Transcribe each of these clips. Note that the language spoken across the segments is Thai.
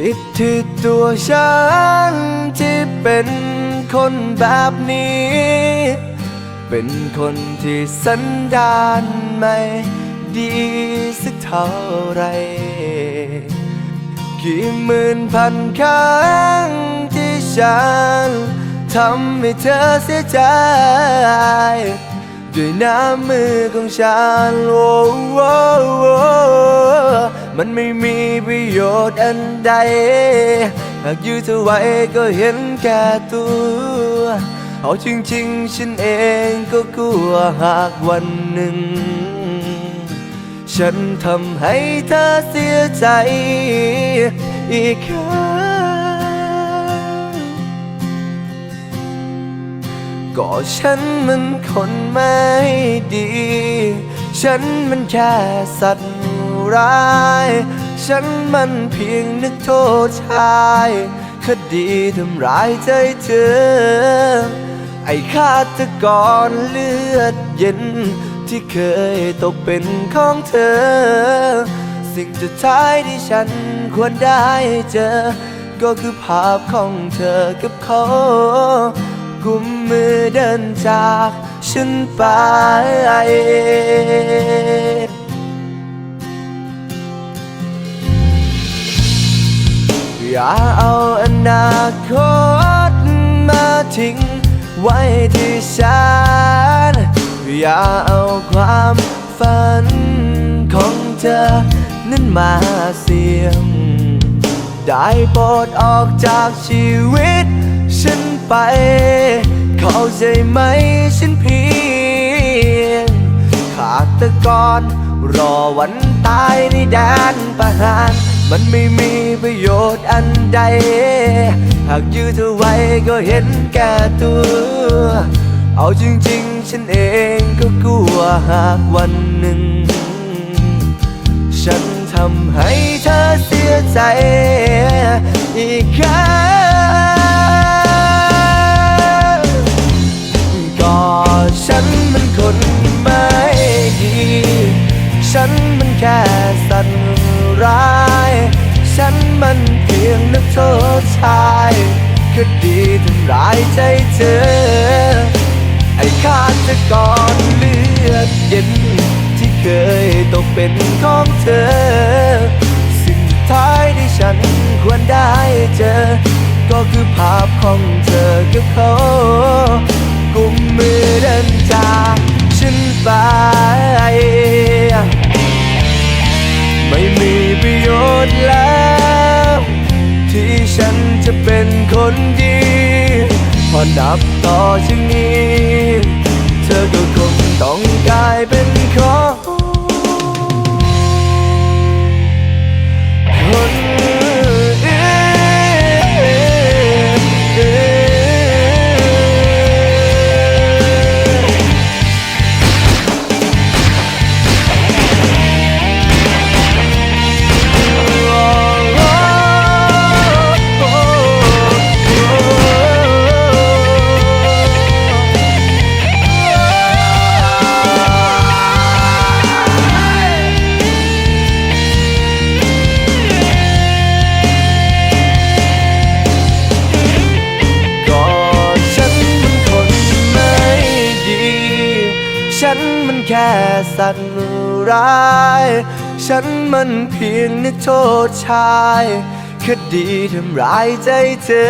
ผิดที่ตัวฉันที่เป็นคนแบบนี้ เป็นคนที่สันดานไม่ดีสักเท่าไร กี่หมื่นพันครั้งที่ฉันทำให้เธอเสียใจด้วยน้ำมือของฉันโอ้โอ้โอ้ มันไม่มีประโยชน์อันใด หากยื้อเธอไว้ก็เห็นแก่ตัว เอาจริงๆ ฉันเองก็กลัวหากวันหนึ่ง ฉันทำให้เธอเสียใจอีกครั้งก็ฉันมันคนไม่ดี ฉันมันแค่สัตว์ ร้าย ฉันมันเพียงนึกโทษชายคดีทำร้ายใจเธอ ไอ้ฆาตกรเลือดเย็น ที่เคยตกเป็นของเธอ สิ่งสุดท้ายที่ฉันควรได้เจอ ก็คือภาพของเธอกับเขากุมมือเดินจากฉันไป อย่าเอาอนาคตมาทิ้งไว้ที่ฉัน อย่าเอาความฝันของเธอ นั้นมาเสี่ยง ได้โปรดออกจากชีวิต ฉันไป เข้าใจไหมฉันเพียง ขาดตะกรรอวันตายในแดนประหาร มันไม่มีประโยชน์อันใด หากยื้อเธอไว้ก็เห็นแก่ตัว เอาจริงๆ ฉันเองก็กลัวหากวันหนึ่ง ฉันทำให้เธอเสียใจอีกครั้งก็ฉันมันคนไม่ดี ฉันมันแค่สัตว์ ร้าย ฉันมันเพียงนักโทษชายคดีทำร้ายใจเธอ ไอ้ฆาตกรเลือดเย็น ที่เคยตกเป็นของเธอ สิ่งสุดท้ายที่ฉันควรได้เจอ ก็คือภาพของเธอกับเขากุมมือเดินจากฉันไป คนดีพอนับต่อจากนี้ เธอก็คงต้อง แค่สัตว์ร้าย ฉันมันเพียงนึกโทษชายคดีทำร้ายใจเธอ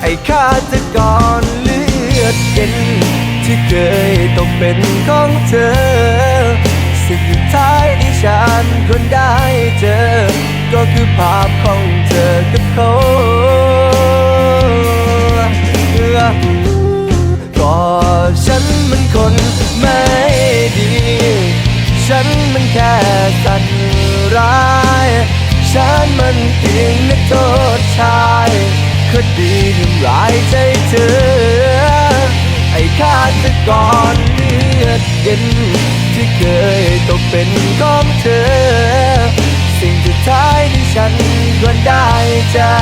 ไอ้ฆาตกรเลือดเย็น ที่เคยตกเป็นของเธอ สิ่งสุดท้ายที่ฉันควรได้เจอ ก็คือภาพของเธอกับเขา ฉันมันเพียงนักโทษชายคดีทำร้ายใจเธอ ไอ้ฆาตกรเลือดเย็น ที่เคยตกเป็นของเธอ สิ่งสุดท้ายที่ฉันควรได้จอ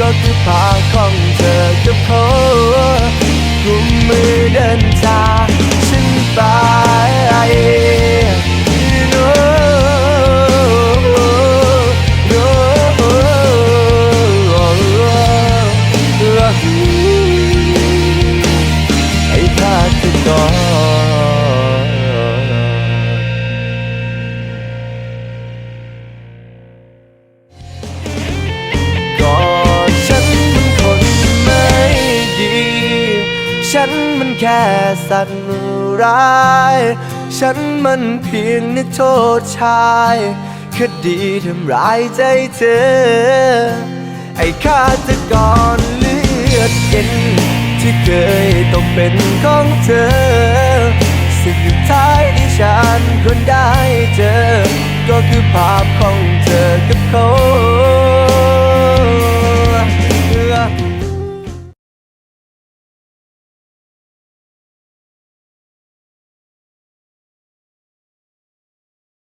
ก็คือภาของเธอกับเขากุมมือเดินจาก ฉันมันแค่สัตว์ร้าย ฉันมันเพียงนักโทษชายคดีทำร้ายใจเธอ ไอ้ฆาตกรเลือดเย็น ที่เคยต้องเป็นของเธอ สิ่งสุดท้ายที่ฉันควรได้เจอ ก็คือภาพของเธอกับเขา